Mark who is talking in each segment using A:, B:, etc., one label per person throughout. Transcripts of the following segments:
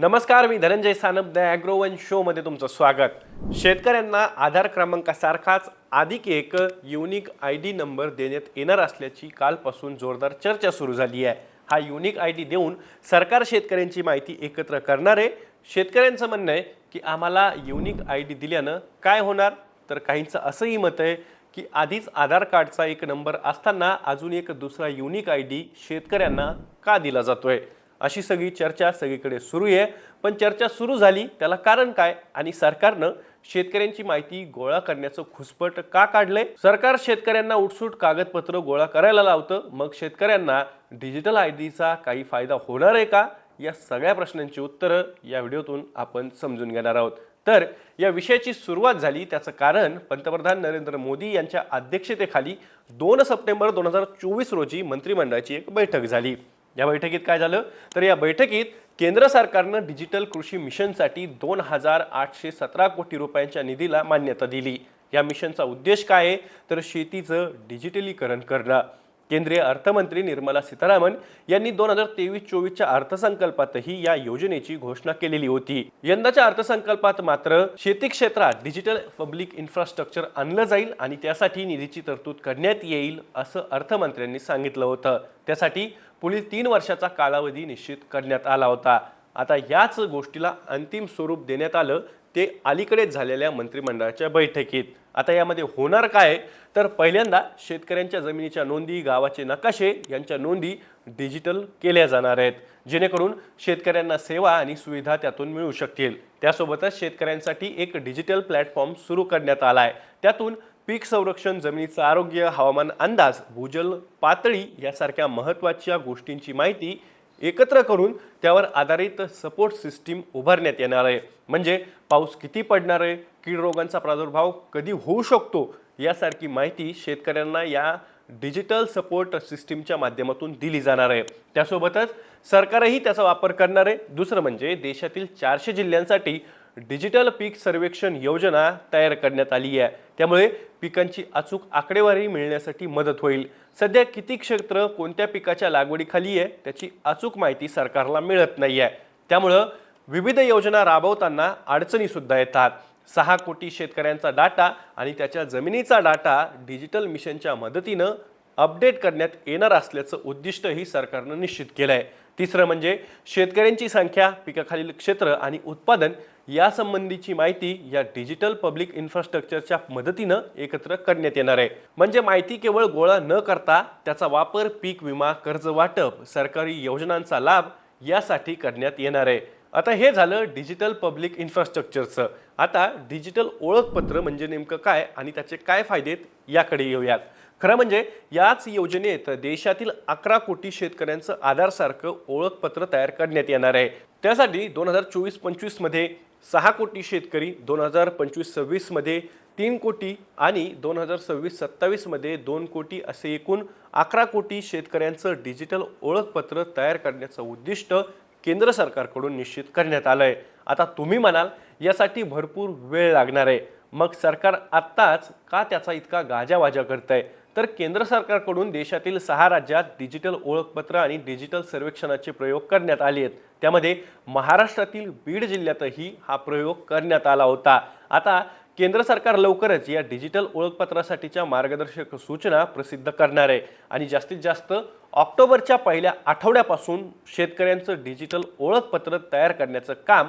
A: नमस्कार मी धनंजय सानप द ॲग्रोवन शोमध्ये तुमचं स्वागत. शेतकऱ्यांना आधार क्रमांकासारखाच अधिक एक युनिक आय डी नंबर देण्यात येणार असल्याची कालपासून जोरदार चर्चा सुरू झाली आहे. हा युनिक आय डी देऊन सरकार शेतकऱ्यांची माहिती एकत्र करणार आहे. शेतकऱ्यांचं म्हणणं आहे की आम्हाला युनिक आय डी दिल्यानं काय होणार? तर काहींचं असंही मत आहे की आधीच आधार कार्डचा एक नंबर असताना अजून एक दुसरा युनिक आय डी शेतकऱ्यांना का दिला जातोय? अशी सगळी चर्चा सगळीकडे सुरू आहे. पण चर्चा सुरू झाली त्याला कारण काय? आणि सरकारनं शेतकऱ्यांची माहिती गोळा करण्याचं खुसपट का काढलंय? सरकार शेतकऱ्यांना उठसूट कागदपत्र गोळा करायला लावतं. मग शेतकऱ्यांना डिजिटल आय डीचा काही फायदा होणार आहे का? या सगळ्या प्रश्नांची उत्तरं या व्हिडिओतून आपण समजून घेणार आहोत. तर या विषयाची सुरुवात झाली त्याचं कारण पंतप्रधान नरेंद्र मोदी यांच्या अध्यक्षतेखाली दोन सप्टेंबर दोन हजार चोवीस रोजी मंत्रिमंडळाची एक बैठक झाली. या बैठकीत काय झालं? तर या बैठकीत केंद्र सरकारनं डिजिटल कृषी मिशनसाठी दोन हजार आठशे सतरा कोटी रुपयांच्या निधीला मान्यता दिली. या मिशनचा उद्देश काय आहे? तर शेतीचं डिजिटलीकरण करणं. केंद्रीय अर्थमंत्री निर्मला सीतारामन यांनी दोन हजार तेवीस चोवीसच्या अर्थसंकल्पातही या योजनेची घोषणा केलेली होती. यंदाच्या अर्थसंकल्पात मात्र शेती क्षेत्रात डिजिटल पब्लिक इन्फ्रास्ट्रक्चर आणलं जाईल आणि त्यासाठी निधीची तरतूद करण्यात येईल असं अर्थमंत्र्यांनी सांगितलं होतं. त्यासाठी पुढील तीन वर्षाचा कालावधी निश्चित करण्यात आला होता. आता याच गोष्टीला अंतिम स्वरूप देण्यात आलं ते अलीकडेच झालेल्या मंत्रिमंडळाच्या बैठकीत. आता यामध्ये होणार काय? तर पहिल्यांदा शेतकऱ्यांच्या जमिनीच्या नोंदी गावाचे नकाशे यांच्या नोंदी डिजिटल केल्या जाणार आहेत. जेणेकरून शेतकऱ्यांना सेवा आणि सुविधा त्यातून मिळू शकतील. त्यासोबतच शेतकऱ्यांसाठी एक डिजिटल प्लॅटफॉर्म सुरू करण्यात आला आहे त्यातून पीक संरक्षण जमिनीचं आरोग्य हवामान अंदाज भूजल पातळी यासारख्या महत्त्वाच्या गोष्टींची माहिती एकत्र करून त्यावर आधारित सपोर्ट सिस्टीम उभारण्यात येणार आहे. म्हणजे पाऊस किती पडणार आहे कीड रोगांचा प्रादुर्भाव कधी होऊ शकतो यासारखी माहिती शेतकऱ्यांना या डिजिटल सपोर्ट सिस्टीमच्या माध्यमातून दिली जाणार आहे. त्यासोबतच सरकारही त्याचा वापर करणार आहे. दुसरं म्हणजे देशातील चारशे जिल्ह्यांसाठी डिजिटल पीक सर्वेक्षण योजना तयार करण्यात आली आहे. त्यामुळे पिकांची अचूक आकडेवारी मिळण्यासाठी मदत होईल. सध्या किती क्षेत्र कोणत्या पिकाच्या लागवडीखाली आहे त्याची अचूक माहिती सरकारला मिळत नाही आहे त्यामुळं विविध योजना राबवताना अडचणीसुद्धा येतात. सहा कोटी शेतकऱ्यांचा डाटा आणि त्याच्या जमिनीचा डाटा डिजिटल मिशनच्या मदतीनं अपडेट करण्यात येणार असल्याचं उद्दिष्टही सरकारनं निश्चित केलं आहे तिसरं म्हणजे शेतकऱ्यांची संख्या पिकाखालील क्षेत्र आणि उत्पादन यासंबंधीची माहिती या डिजिटल पब्लिक इन्फ्रास्ट्रक्चरच्या मदतीनं एकत्र करण्यात येणार आहे. म्हणजे माहिती केवळ गोळा न करता त्याचा वापर पीक विमा कर्ज वाटप सरकारी योजनांचा लाभ यासाठी करण्यात येणार आहे. आता हे झालं डिजिटल पब्लिक इन्फ्रास्ट्रक्चरचं. आता डिजिटल ओळखपत्र म्हणजे नेमकं काय आणि त्याचे काय फायदे आहेत याकडे येऊयात. खरं म्हणजे याच योजनेत देशातील अकरा कोटी शेतकऱ्यांचं आधारसारखं ओळखपत्र तयार करण्यात येणार आहे. त्यासाठी दोन हजार चोवीस पंचवीसमध्ये सहा कोटी शेतकरी दोन हजार पंचवीस सव्वीसमध्ये तीन कोटी आणि दोन हजार सव्वीस सत्तावीसमध्ये दोन कोटी असे एकूण अकरा कोटी शेतकऱ्यांचं डिजिटल ओळखपत्र तयार करण्याचं उद्दिष्ट केंद्र सरकारकडून निश्चित करण्यात आलं आहे आता तुम्ही म्हणाल यासाठी भरपूर वेळ लागणार आहे. मग सरकार आत्ताच का त्याचा इतका गाजावाजा करत आहे तर केंद्र सरकारकडून देशातील सहा राज्यात डिजिटल ओळखपत्र आणि डिजिटल सर्वेक्षणाचे प्रयोग करण्यात आले आहेत. त्यामध्ये महाराष्ट्रातील बीड जिल्ह्यातही हा प्रयोग करण्यात आला होता. आता केंद्र सरकार लवकरच या डिजिटल ओळखपत्रासाठीच्या मार्गदर्शक सूचना प्रसिद्ध करणार आहे. आणि जास्तीत जास्त ऑक्टोबरच्या पहिल्या आठवड्यापासून शेतकऱ्यांचं डिजिटल ओळखपत्र तयार करण्याचं काम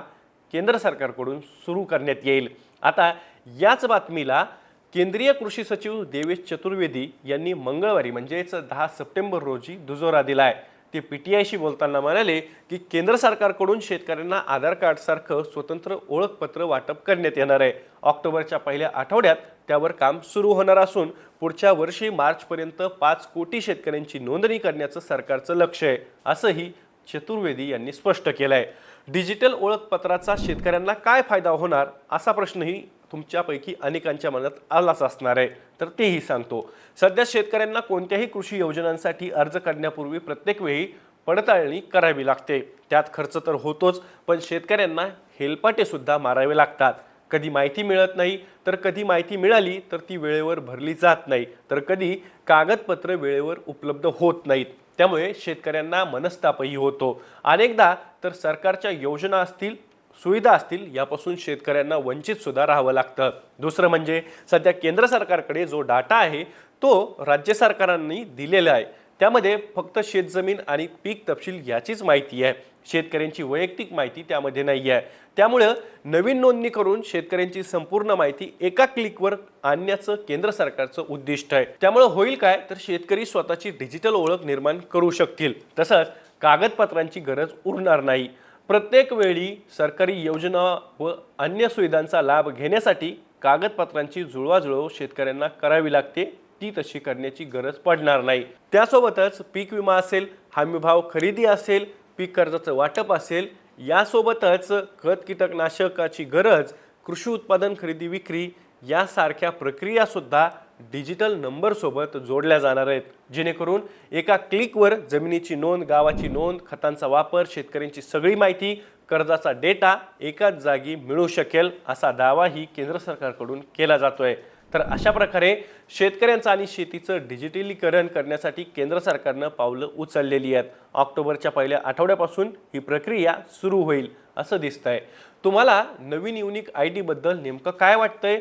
A: केंद्र सरकारकडून सुरू करण्यात येईल. आता याच बातमीला केंद्रीय कृषी सचिव देवेश चतुर्वेदी यांनी मंगळवारी म्हणजेच दहा सप्टेंबर रोजी दुजोरा दिला आहे ते पी टी आयशी बोलताना म्हणाले की केंद्र सरकारकडून शेतकऱ्यांना आधार कार्डसारखं स्वतंत्र ओळखपत्र वाटप करण्यात येणार आहे. ऑक्टोबरच्या पहिल्या आठवड्यात त्यावर काम सुरू होणार असून पुढच्या वर्षी मार्चपर्यंत पाच कोटी शेतकऱ्यांची नोंदणी करण्याचं सरकारचं लक्ष आहे असंही चतुर्वेदी यांनी स्पष्ट केलं आहे डिजिटल ओळखपत्राचा शेतकऱ्यांना काय फायदा होणार असा प्रश्नही तुमच्यापैकी अनेकांच्या मनात आलाच असणार आहे. तर तेही सांगतो. सध्या शेतकऱ्यांना कोणत्याही कृषी योजनांसाठी अर्ज करण्यापूर्वी प्रत्येक वेळी पडताळणी करावी लागते. त्यात खर्च तर होतोच पण शेतकऱ्यांना हेलपाटेसुद्धा मारावे लागतात. कधी माहिती मिळत नाही तर कधी माहिती मिळाली तर ती वेळेवर भरली जात नाही. तर कधी कागदपत्र वेळेवर उपलब्ध होत नाहीत. त्यामुळे शेतकऱ्यांना मनस्तापही होतो. अनेकदा तर सरकारच्या योजना असतील सुविधा असतील यापासून शेतकऱ्यांना वंचित सुद्धा राहावं लागतं. दुसरं म्हणजे सध्या केंद्र सरकारकडे जो डाटा आहे तो राज्य सरकारांनी दिलेला आहे. त्यामध्ये फक्त शेतजमीन आणि पीक तपशील याचीच माहिती आहे. शेतकऱ्यांची वैयक्तिक माहिती त्यामध्ये नाही आहे. त्यामुळं नवीन नोंदणी करून शेतकऱ्यांची संपूर्ण माहिती एका क्लिकवर आणण्याचं केंद्र सरकारचं उद्दिष्ट आहे. त्यामुळं होईल काय तर शेतकरी स्वतःची डिजिटल ओळख निर्माण करू शकतील. तसंच कागदपत्रांची गरज उरणार नाही. प्रत्येक वेळी सरकारी योजना व अन्य सुविधांचा लाभ घेण्यासाठी कागदपत्रांची जुळवाजुळव शेतकऱ्यांना करावी लागते. ती तशी करण्याची गरज पडणार नाही. त्यासोबतच पीक विमा असेल हमीभाव खरेदी असेल पीक कर्जाचं वाटप असेल यासोबतच खत कीटकनाशकाची गरज कृषी उत्पादन खरेदी विक्री यासारख्या प्रक्रियासुद्धा डिजिटल नंबरसोबत जोडल्या जाणार आहेत. जेणेकरून एका क्लिकवर जमिनीची नोंद गावाची नोंद खतांचा वापर शेतकऱ्यांची सगळी माहिती कर्जाचा डेटा एकाच जागी मिळू शकेल असा दावाही केंद्र सरकारकडून केला जातोय. तर अशा प्रकारे शेतकऱ्यांचं आणि शेतीचं डिजिटलीकरण करण्यासाठी केंद्र सरकारनं पावलं उचललेली आहेत. ऑक्टोबरच्या पहिल्या आठवड्यापासून ही प्रक्रिया सुरू होईल असं दिसतंय. तुम्हाला नवीन युनिक आय डीबद्दल नेमकं काय वाटतंय?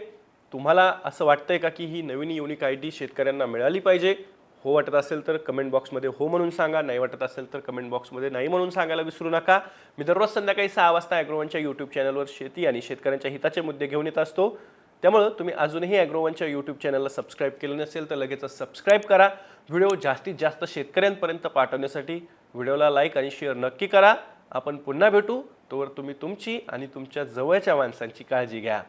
A: तुम्हाला असं वाटतंय का की ही नवीन युनिक आय डी शेतकऱ्यांना मिळाली पाहिजे? हो वाटत असेल तर कमेंट बॉक्समध्ये हो म्हणून सांगा. नाही वाटत असेल तर कमेंट बॉक्समध्ये नाही म्हणून सांगायला विसरू नका. मी दररोज संध्याकाळी सहा वाजता ॲग्रोवनच्या यूट्यूब चॅनलवर शेती आणि शेतकऱ्यांच्या हिताचे मुद्दे घेऊन येत असतो. त्यामुळं तुम्ही अजूनही ॲग्रोवनच्या यूट्यूब चॅनलला सबस्क्राईब केलं नसेल तर लगेच सबस्क्राईब करा. व्हिडिओ जास्तीत जास्त शेतकऱ्यांपर्यंत पाठवण्यासाठी व्हिडिओला लाईक आणि शेअर नक्की करा. आपण पुन्हा भेटू. तोवर तुम्ही तुमची आणि तुमच्या जवळच्या माणसांची काळजी घ्या.